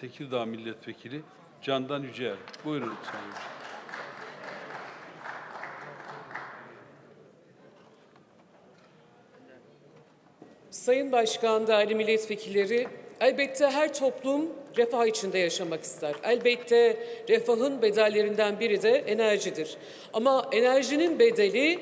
Tekirdağ Milletvekili Candan Yücel. Buyurun Sayın. Sayın Başkan, değerli milletvekilleri, elbette her toplum refah içinde yaşamak ister. Elbette refahın bedellerinden biri de enerjidir. Ama enerjinin bedeli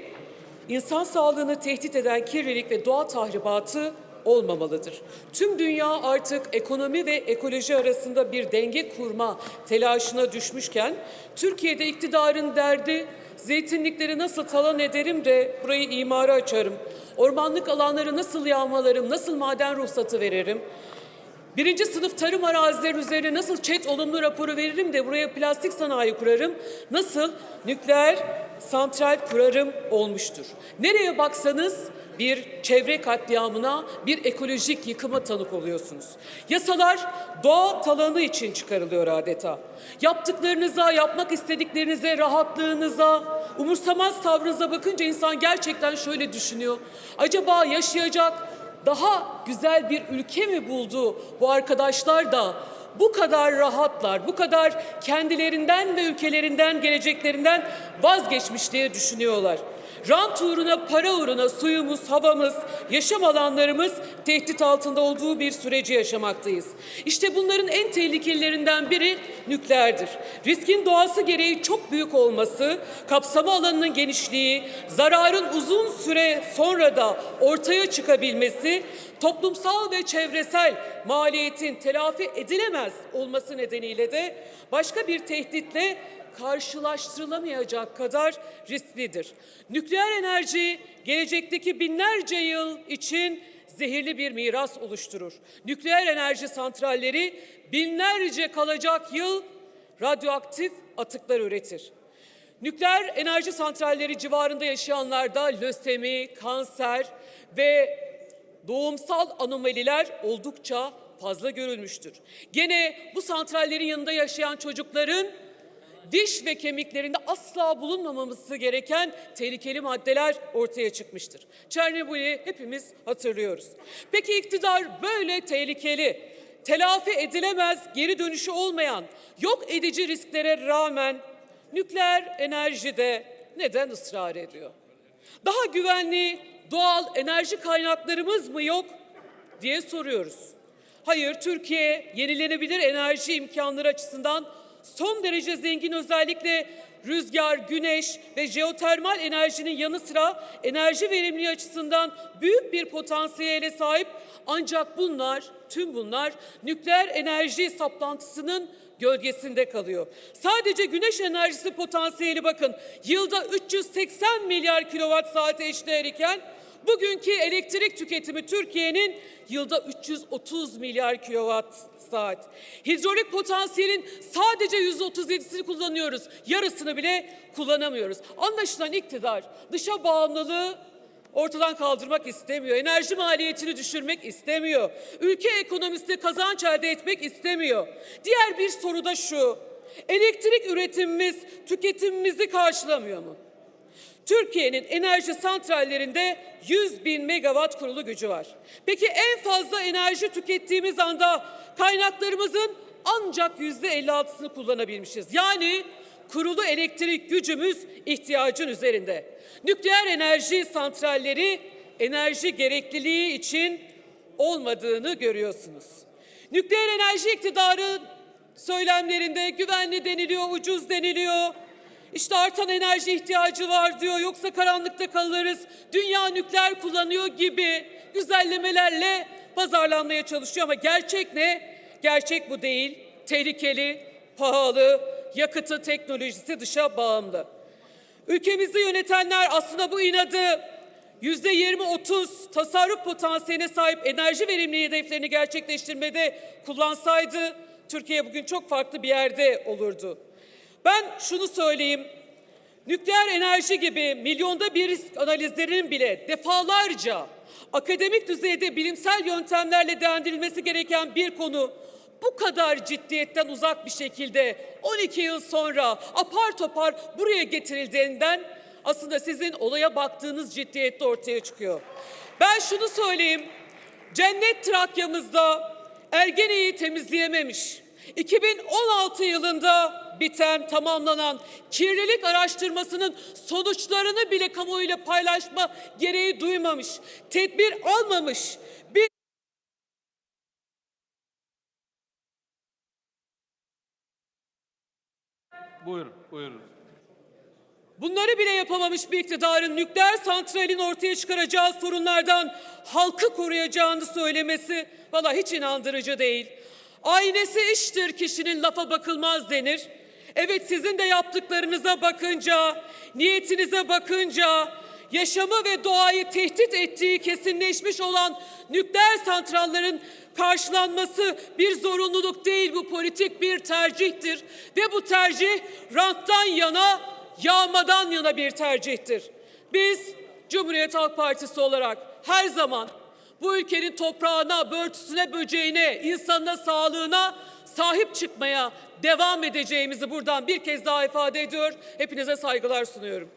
insan sağlığını tehdit eden kirlilik ve doğa tahribatı olmamalıdır. Tüm dünya artık ekonomi ve ekoloji arasında bir denge kurma telaşına düşmüşken Türkiye'de iktidarın derdi zeytinlikleri nasıl talan ederim de burayı imara açarım. Ormanlık alanları nasıl yağmalarım, nasıl maden ruhsatı veririm? Birinci sınıf tarım arazileri üzerine nasıl çet olumlu raporu veririm de buraya plastik sanayi kurarım, nasıl nükleer santral kurarım olmuştur. Nereye baksanız bir çevre katliamına, bir ekolojik yıkıma tanık oluyorsunuz. Yasalar doğa talanı için çıkarılıyor adeta. Yaptıklarınıza, yapmak istediklerinize, rahatlığınıza, umursamaz tavrınıza bakınca insan gerçekten şöyle düşünüyor. Acaba yaşayacak daha güzel bir ülke mi buldu bu arkadaşlar da bu kadar rahatlar, bu kadar kendilerinden ve ülkelerinden, geleceklerinden vazgeçmiş diye düşünüyorlar. Rant uğruna, para uğruna suyumuz, havamız, yaşam alanlarımız tehdit altında olduğu bir süreci yaşamaktayız. İşte bunların en tehlikelilerinden biri nükleerdir. Riskin doğası gereği çok büyük olması, kapsama alanının genişliği, zararın uzun süre sonra da ortaya çıkabilmesi, toplumsal ve çevresel maliyetin telafi edilemez olması nedeniyle de başka bir tehditle karşılaştırılamayacak kadar risklidir. Nükleer enerji gelecekteki binlerce yıl için zehirli bir miras oluşturur. Nükleer enerji santralleri binlerce kalacak yıl radyoaktif atıklar üretir. Nükleer enerji santralleri civarında yaşayanlarda lösemi, kanser ve doğumsal anomaliler oldukça fazla görülmüştür. Gene bu santrallerin yanında yaşayan çocukların diş ve kemiklerinde asla bulunmaması gereken tehlikeli maddeler ortaya çıkmıştır. Çernobıl'ü hepimiz hatırlıyoruz. Peki iktidar böyle tehlikeli, telafi edilemez, geri dönüşü olmayan, yok edici risklere rağmen nükleer enerjide neden ısrar ediyor? Daha güvenli doğal enerji kaynaklarımız mı yok diye soruyoruz. Hayır, Türkiye yenilenebilir enerji imkanları açısından son derece zengin özellikle rüzgar, güneş ve jeotermal enerjinin yanı sıra enerji verimliliği açısından büyük bir potansiyele sahip. Ancak bunlar, tüm bunlar nükleer enerji saplantısının gölgesinde kalıyor. Sadece güneş enerjisi potansiyeli bakın yılda 380 milyar kilowatt saate eşdeğer iken bugünkü elektrik tüketimi Türkiye'nin yılda 330 milyar kilowatt saat. Hidrolik potansiyelin sadece %37'sini kullanıyoruz. Yarısını bile kullanamıyoruz. Anlaşılan iktidar dışa bağımlılığı ortadan kaldırmak istemiyor. Enerji maliyetini düşürmek istemiyor. Ülke ekonomisinde kazanç elde etmek istemiyor. Diğer bir soru da şu. Elektrik üretimimiz tüketimimizi karşılamıyor mu? Türkiye'nin enerji santrallerinde 100 bin megawatt kurulu gücü var. Peki en fazla enerji tükettiğimiz anda kaynaklarımızın ancak yüzde 56'sını kullanabilmişiz. Yani kurulu elektrik gücümüz ihtiyacın üzerinde. Nükleer enerji santralleri enerji gerekliliği için olmadığını görüyorsunuz. Nükleer enerji iktidarı söylemlerinde güvenli deniliyor, ucuz deniliyor. İşte artan enerji ihtiyacı var diyor. Yoksa karanlıkta kalırız. Dünya nükleer kullanıyor gibi güzellemelerle pazarlanmaya çalışıyor ama gerçek ne? Gerçek bu değil. Tehlikeli, pahalı, yakıtı, teknolojisi dışa bağımlı. Ülkemizi yönetenler aslında bu inadı yüzde 20-30 tasarruf potansiyeline sahip enerji verimliliği hedeflerini gerçekleştirmede kullansaydı Türkiye bugün çok farklı bir yerde olurdu. Ben şunu söyleyeyim. Nükleer enerji gibi milyonda bir risk analizlerinin bile defalarca akademik düzeyde bilimsel yöntemlerle değerlendirilmesi gereken bir konu bu kadar ciddiyetten uzak bir şekilde 12 yıl sonra apar topar buraya getirildiğinden aslında sizin olaya baktığınız ciddiyette ortaya çıkıyor. Ben şunu söyleyeyim. Cennet Trakya'mızda Ergene'yi temizleyememiş. 2016 yılında biten, tamamlanan kirlilik araştırmasının sonuçlarını bile kamuoyuyla paylaşma gereği duymamış, tedbir almamış bir Buyurun, buyurun. Bunları bile yapamamış bir iktidarın nükleer santralin ortaya çıkaracağı sorunlardan halkı koruyacağını söylemesi valla hiç inandırıcı değil. Aynesi iştir kişinin lafa bakılmaz denir. Evet sizin de yaptıklarınıza bakınca, niyetinize bakınca, yaşamı ve doğayı tehdit ettiği kesinleşmiş olan nükleer santrallerin karşılanması bir zorunluluk değil bu politik bir tercihtir ve bu tercih ranttan yana yağmadan yana bir tercihtir. Biz Cumhuriyet Halk Partisi olarak her zaman bu ülkenin toprağına, börtüsüne, böceğine, insanına, sağlığına sahip çıkmaya devam edeceğimizi buradan bir kez daha ifade ediyor. Hepinize saygılar sunuyorum.